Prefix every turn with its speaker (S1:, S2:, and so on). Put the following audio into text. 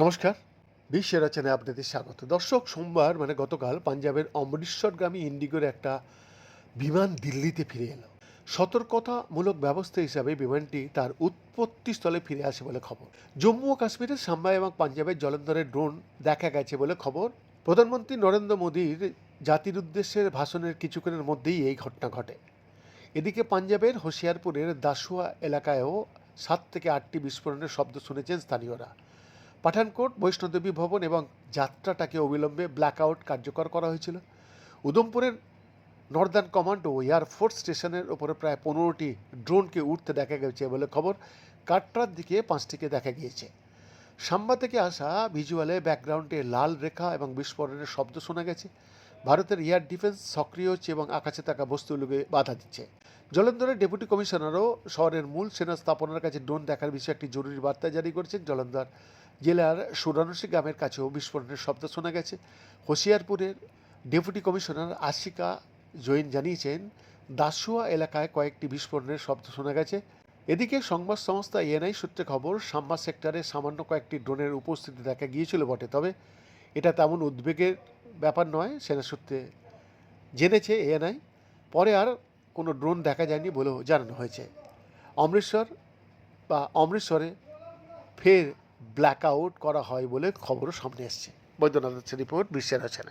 S1: নমস্কার। বিশ্বের রচনায় আপনাদের স্বাগত। দর্শক, সোমবার মানে গতকাল পাঞ্জাবের অমৃতসরগামী ইন্ডিগোর একটা বিমান দিল্লিতে ফিরে এলো। সতর্কতামূলক ব্যবস্থা হিসাবে বিমানটি তার উৎপত্তি স্থলে ফিরে আসে বলে খবর। জম্মু ও কাশ্মীরের সাম্বা এবং পাঞ্জাবের জলন্ধরের ড্রোন দেখা গেছে বলে খবর। প্রধানমন্ত্রী নরেন্দ্র মোদীর জাতির উদ্দেশ্যের ভাষণের কিছুক্ষণের মধ্যেই এই ঘটনা ঘটে। এদিকে পাঞ্জাবের হোশিয়ারপুরের দাসুয়া এলাকায়ও সাত থেকে আটটি বিস্ফোরণের শব্দ শুনেছেন স্থানীয়রা। পাঠানকোট, বৈষ্ণোদেবী ভবন এবং যাত্রাটাকে অবিলম্বে ব্ল্যাকআউট কার্যকর করা হয়েছিল। উদমপুরের নর্দার্ন কমান্ড এয়ারফোর্স স্টেশনের ওপরে প্রায় পনেরোটি ড্রোনকে উঠতে দেখা গেছে বলে খবর কাটরার দিকে পাঁচটিকে দেখা গিয়েছে। সাম্বা থেকে আসা ভিজুয়ালে ব্যাকগ্রাউন্ডে লাল রেখা এবং বিস্ফোরণের শব্দ শোনা গেছে। ভারতের এয়ার ডিফেন্স সক্রিয় হচ্ছে এবং আকাশে থাকা বস্তুগুলোকে বাধা দিচ্ছে। জলন্ধরের ডেপুটি কমিশনারও শহরের মূল সেনা স্থাপনার কাছে ড্রোন দেখার বিষয়ে একটি জরুরি বার্তা জারি করেছেন। জলন্ধর জেলার সুরানসি গ্রামের কাছেও বিস্ফোরণের শব্দ শোনা গেছে। হোশিয়ারপুরের ডেপুটি কমিশনার আশিকা জৈন জানিয়েছেন দাসুয়া এলাকায় কয়েকটি বিস্ফোরণের শব্দ শোনা গেছে। এদিকে সংবাদ সংস্থা এএনআই সূত্রে খবর, সাম্বা সেক্টরে সামান্য কয়েকটি ড্রোনের উপস্থিতি দেখা গিয়েছিল বটে। তবে এটা তেমন উদ্বেগের ব্যাপার নয়, সেনা সূত্রে জেনেছে এ এএনআই। পরে আর কোনো ড্রোন দেখা যায়নি বলেও জানানো হয়েছে। অমৃতসর বা অমৃতসরে ফের ব্ল্যাক আউট করা হয় বলে খবরও সামনে এসছে। বৈদ্যনাথ রিপোর্ট, বিশ্বের রচনা